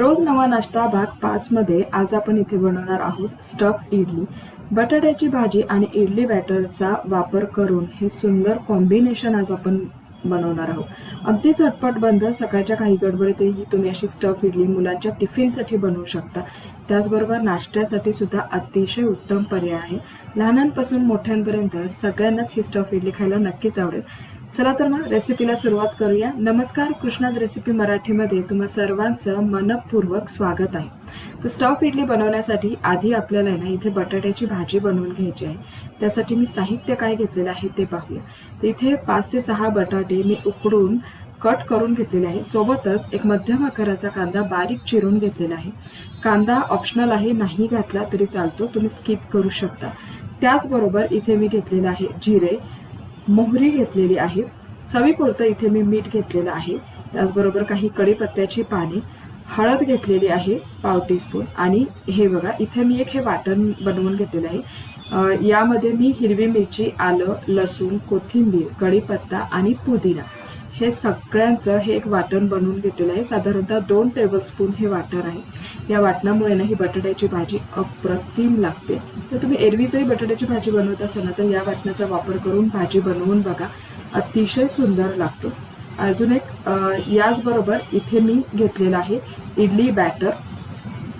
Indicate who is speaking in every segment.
Speaker 1: रोज नवा नाश्ता भाग पाचमध्ये आज आपण इथे बनवणार आहोत स्टफ इडली. बटाट्याची भाजी आणि इडली बॅटरचा वापर करून हे सुंदर कॉम्बिनेशन आज आपण बनवणार आहोत. अगदी झटपट बंद सकाळच्या काही गडबडीतही तुम्ही अशी स्टफ इडली मुलांच्या टिफिनसाठी बनवू शकता. त्याचबरोबर नाश्त्यासाठी सुद्धा अतिशय उत्तम पर्याय आहे. लहानांपासून मोठ्यांपर्यंत सगळ्यांनाच ही स्टफ इडली खायला नक्कीच आवडेल. चला तर मग रेसिपीला सुरुवात करूया. नमस्कार कृष्णाज रेसिपी मराठीमध्ये तुम्हा सर्वांचं मनपूर्वक स्वागत आहे. तर स्टफ इडली बनवण्यासाठी आधी आपल्याला ना इथे बटाट्याची भाजी बनवून घ्यायची आहे. त्यासाठी मी साहित्य काय घेतलेलं आहे ते पाहूया. तर इथे पाच ते सहा बटाटे मी उकडून कट करून घेतलेले आहे. सोबतच एक मध्यम आकाराचा कांदा बारीक चिरून घेतलेला आहे. कांदा ऑप्शनल आहे नाही घातला तरी चालतो तुम्ही स्किप करू शकता. त्याचबरोबर इथे मी घेतलेलं आहे जिरे मोहरी घेतलेली आहे. चवीपुरतं इथे मी मीठ घेतलेलं आहे. त्याचबरोबर काही कढीपत्त्याची पाने हळद घेतलेली आहे पाव टीस्पून. आणि हे बघा इथे मी एक हे वाटण बनवून घेतलेलं आहे. यामध्ये मी हिरवी मिरची आलं लसूण कोथिंबीर कढीपत्ता आणि पुदिना हे सगळ्यांचं हे एक वाटण बनवून घेतलेलं आहे. साधारणतः दोन टेबलस्पून हे वाटण आहे. या वाटणामुळे ना ही बटाट्याची भाजी अप्रतिम लागते. तर तुम्ही एरवी जरी बटाट्याची भाजी बनवत असाल ना तर या वाटणाचा वापर करून भाजी बनवून बघा. अतिशय सुंदर लागतो. अजून एक याचबरोबर इथे मी घेतलेलं आहे इडली बॅटर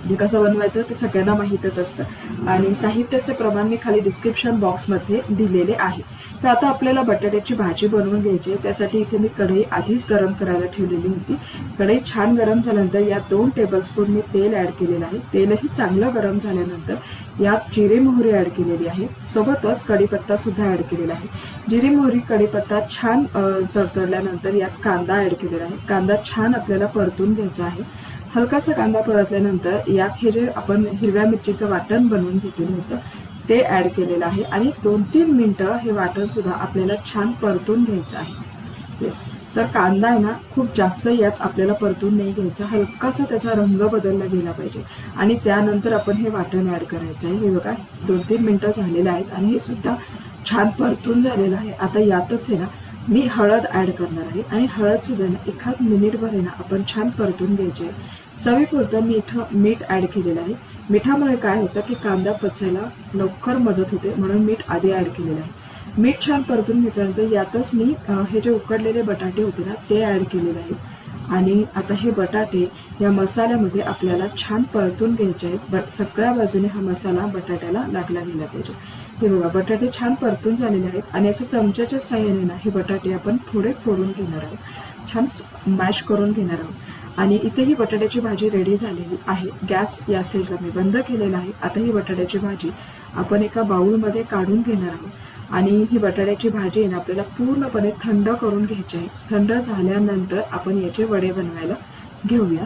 Speaker 1: जे कसं बनवायचं ते सगळ्यांना माहीतच असतं. आणि साहित्याचं प्रमाण मी खाली डिस्क्रिप्शन बॉक्समध्ये दिलेले आहे. तर आता आपल्याला बटाट्याची भाजी बनवून घ्यायची आहे. त्यासाठी इथे मी कढई आधीच गरम करायला ठेवलेली होती. कढई छान गरम झाल्यानंतर यात दोन टेबलस्पून मी तेल ॲड केलेलं आहे. तेलही चांगलं गरम झाल्यानंतर यात जिरे मोहरी ॲड केलेली आहे. सोबतच कढीपत्तासुद्धा ॲड केलेला आहे. जिरे मोहरी कढीपत्ता छान तडतडल्यानंतर यात कांदा ॲड केलेला आहे. कांदा छान आपल्याला परतून घ्यायचा आहे. हलकासा कांदा परतल्यानंतर यात हे जे आपण हिरव्या मिरचीचं वाटण बनवून घेतलेलं होतं ते ॲड केलेलं आहे. आणि दोन तीन मिनटं हे वाटणसुद्धा आपल्याला छान परतून घ्यायचं आहे. येस तर कांदा आहे ना खूप जास्त यात आपल्याला परतून नाही घ्यायचा. हलकासा त्याचा रंग बदलला गेला पाहिजे. आणि त्यानंतर आपण हे वाटण ॲड करायचं आहे. हे बघा दोन तीन मिनटं झालेलं आहेत आणि हे सुद्धा छान परतून झालेलं आहे. आता यातच आहे ना मी हळद ॲड करणार आहे आणि हळदसुद्धा ना एखाद मिनिटभर आहे ना आपण छान परतून घ्यायचे आहे. चवीपुरतं मीठ मीठ ॲड केलेलं आहे. मिठामुळे काय होतं की कांदा पचायला लवकर मदत होते म्हणून मीठ आधी ॲड केलेलं आहे. मीठ छान परतून घेतल्यानंतर यातच मी हे जे उकडलेले बटाटे होते ना ते ॲड केलेले आहे. आणि आता हे बटाटे या मसाल्यामध्ये आपल्याला छान परतून घ्यायचे आहेत. ब सगळ्या बाजूने हा मसाला बटाट्याला लागला गेला पाहिजे. हे बघा बटाटे छान परतून झालेले आहेत आणि असं चमच्याच्या साह्याने ना हे बटाटे आपण थोडे फोडून घेणार आहोत. छान मॅश करून घेणार आहोत. आणि इथे ही बटाट्याची भाजी रेडी झालेली आहे. गॅस या स्टेजला मी बंद केलेला आहे. आता ही बटाट्याची भाजी आपण एका बाऊलमध्ये काढून घेणार आहोत. आणि ही बटाट्याची भाजी आहे ना आपल्याला पूर्णपणे थंड करून घ्यायची आहे. थंड झाल्यानंतर आपण याचे वडे बनवायला घेऊया.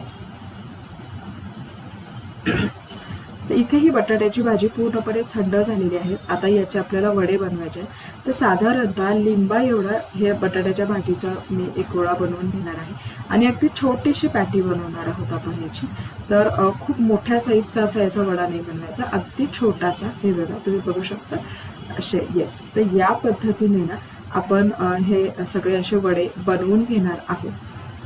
Speaker 1: तर इथे ही बटाट्याची भाजी पूर्णपणे थंड झालेली आहे. आता याचे आपल्याला वडे बनवायचे आहेत. तर साधारणतः लिंबा एवढा हे बटाट्याच्या भाजीचा मी एक गोळा बनवून घेणार आहे. आणि अगदी छोटीशी पॅटी बनवणार आहोत आपण याची. तर खूप मोठ्या साईजचा असा याचा वडा नाही बनवायचा. अगदी छोटासा. हे बघा तुम्ही बघू शकता. असे येस तर या पद्धतीने ना आपण हे सगळे असे वडे बनवून घेणार आहोत.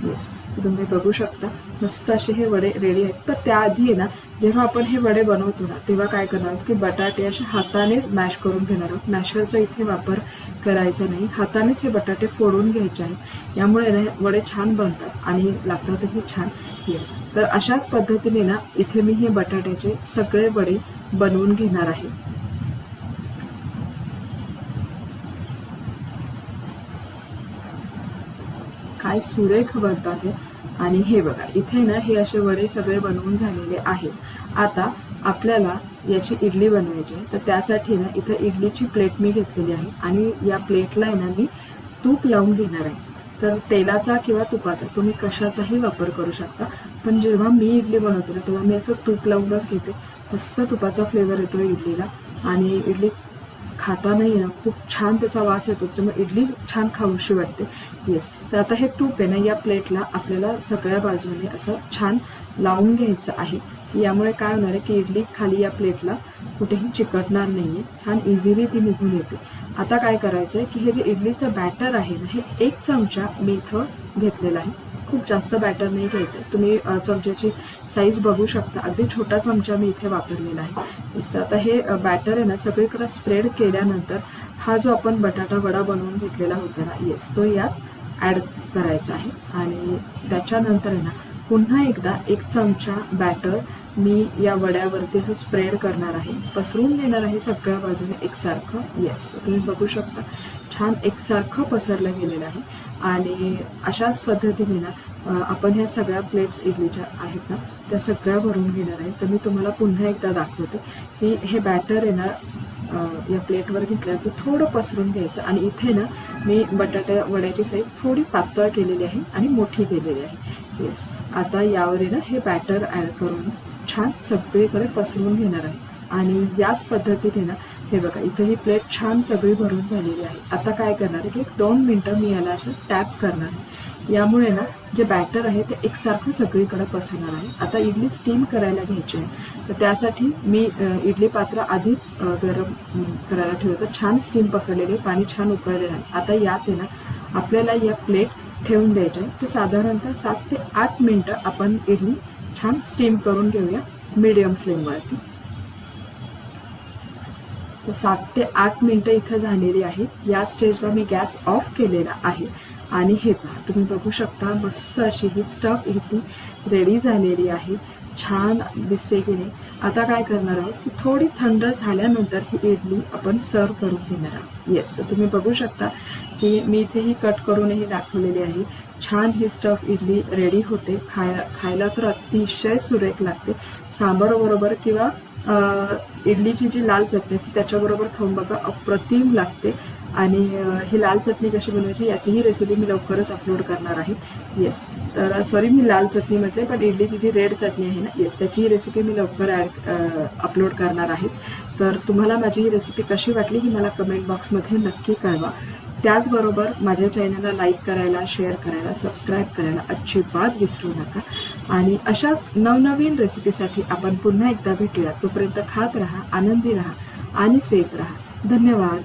Speaker 1: येस तुम्ही बघू शकता मस्त असे हे वडे रेडी आहेत. तर त्याआधी आहे ना जेव्हा आपण हे वडे बनवतो ना तेव्हा काय करणार आहोत की बटाटे असे हातानेच मॅश करून घेणार आहोत. मॅशरचा इथे वापर करायचा नाही. हातानेच हे बटाटे फोडून घ्यायचे आहेत. यामुळे ना वडे छान बनतात आणि लागतातही छान. येस तर अशाच पद्धतीने ना इथे मी हे बटाट्याचे सगळे वडे बनवून घेणार आहे. काय सुरेख बनतात हे. आणि हे बघा इथे ना हे असे वडे सगळे बनवून झालेले आहेत. आता आपल्याला याची इडली बनवायची आहे. तर त्यासाठी ना इथं इडलीची प्लेट मी घेतलेली आहे. आणि या प्लेटला आहे ना मी तूप लावून घेणार आहे. तर तेलाचा किंवा तुपाचा तुम्ही कशाचाही वापर करू शकता. पण जेव्हा मी इडली बनवते ना तेव्हा मी असं तूप लावूनच घेते. मस्त तुपाचा फ्लेवर येतो इडलीला. आणि इडली खातानाही ना खूप छान त्याचा वास येतो. त्याच्यामुळे इडली छान खाऊशी वाटते. येस तर आता हे तूप आहे ना या प्लेटला आपल्याला सगळ्या बाजूने असं छान लावून घ्यायचं आहे. यामुळे काय होणार आहे की इडली खाली या प्लेटला कुठेही चिकटणार नाही आहे छान इझिली ती निघून येते. आता काय करायचं आहे की हे जे इडलीचं बॅटर आहे ना हे एक चमचा मी इथं घेतलेलं आहे. खूप जास्त बॅटर नाही घ्यायचं. तुम्ही चमच्याची साईज बघू शकता. अगदी छोटा चमचा मी इथे वापरलेला आहे. तर आता हे बॅटर आहे ना सगळीकडे स्प्रेड केल्यानंतर हा जो आपण बटाटा वडा बनवून घेतलेला होता ना येस तो यात ॲड करायचा आहे. आणि त्याच्यानंतर आहे ना पुन्हा एकदा एक चमचा बॅटर मी या वड्यावरती असं स्प्रेड करणार आहे. पसरून देणार आहे सगळ्या बाजूने एकसारखं. येस तुम्ही बघू शकता. छान एकसारखं पसरलं गेलेलं आहे. आणि अशाच पद्धतीने ना आपण ह्या सगळ्या प्लेट्स इडलीच्या आहेत ना त्या सगळ्या भरून घेणार आहे. तर मी तुम्हाला पुन्हा एकदा दाखवते की हे बॅटर आहे ना या प्लेटवर घेतल्यानंतर थोडं पसरून घ्यायचं. आणि इथे ना मी बटाट्या वड्याची साईज थोडी पातळ केलेली आहे आणि मोठी केलेली आहे. येस आता यावर आहे ना हे बॅटर ॲड करून छान सगळीकडे पसरून घेणार आहे. आणि याच पद्धतीने ना हे बघा इथे ही प्लेट छान सगळी भरून झालेली आहे. आता काय करणार आहे की एक दोन मिनटं मी याला असं टॅप करणार आहे. यामुळे ना जे बॅटर आहे ते एकसारखं सगळीकडे पसरणार आहे. आता इडली स्टीम करायला घ्यायची आहे. तर त्यासाठी मी इडली पात्र आधीच गरम करायला ठेवतो छान स्टीम पकडलेली आहे. पाणी छान उकळलेलं आहे. आता यात आहे ना आपल्याला या प्लेट ठेवून द्यायचे आहे. तर साधारणतः सात ते आठ मिनटं आपण इडली छान स्टीम करून घेऊया मीडियम फ्लेमवरती तर सात ते आठ मिनटं इथं झालेली आहे. या स्टेजला मी गॅस ऑफ केलेला आहे. आणि हे पहा तुम्ही बघू शकता मस्त अशी ही स्टफ इथली रेडी झालेली आहे. छान दिसते की नाही. आता काय करणार आहोत की थोडी थंड झाल्यानंतर ही इडली आपण सर्व करून घेणार आहोत. येस तर तुम्ही बघू शकता की मी इथे ही कट करूनही दाखवलेली आहे. छान ही स्टफ इडली रेडी होते. खाय खायला तर अतिशय सुरेख लागते. सांबाराबरोबर किंवा इडलीची जी लाल चटणी असते त्याच्याबरोबर खाऊन बघा अप्रतिम लागते. आणि ही लाल चटणी कशी बनवायची याचीही रेसिपी मी लवकरच अपलोड करणार आहे. येस तर सॉरी मी लाल चटणी म्हटले पण इडलीची जी रेड चटणी आहे ना येस त्याची रेसिपी मी लवकर ॲड अपलोड करणार आहेच तर तुम्हाला माझी ही रेसिपी कशी वाटली ही मला कमेंट बॉक्समध्ये नक्की कळवा. त्याचबरोबर माझ्या चॅनलला लाईक करायला शेअर करायला सबस्क्राईब करायला अजिबात विसरू नका. आणि अशाच नवनवीन रेसिपीसाठी आपण पुन्हा एकदा भेटूया. तोपर्यंत खात राहा आनंदी राहा आणि सेफ राहा. धन्यवाद.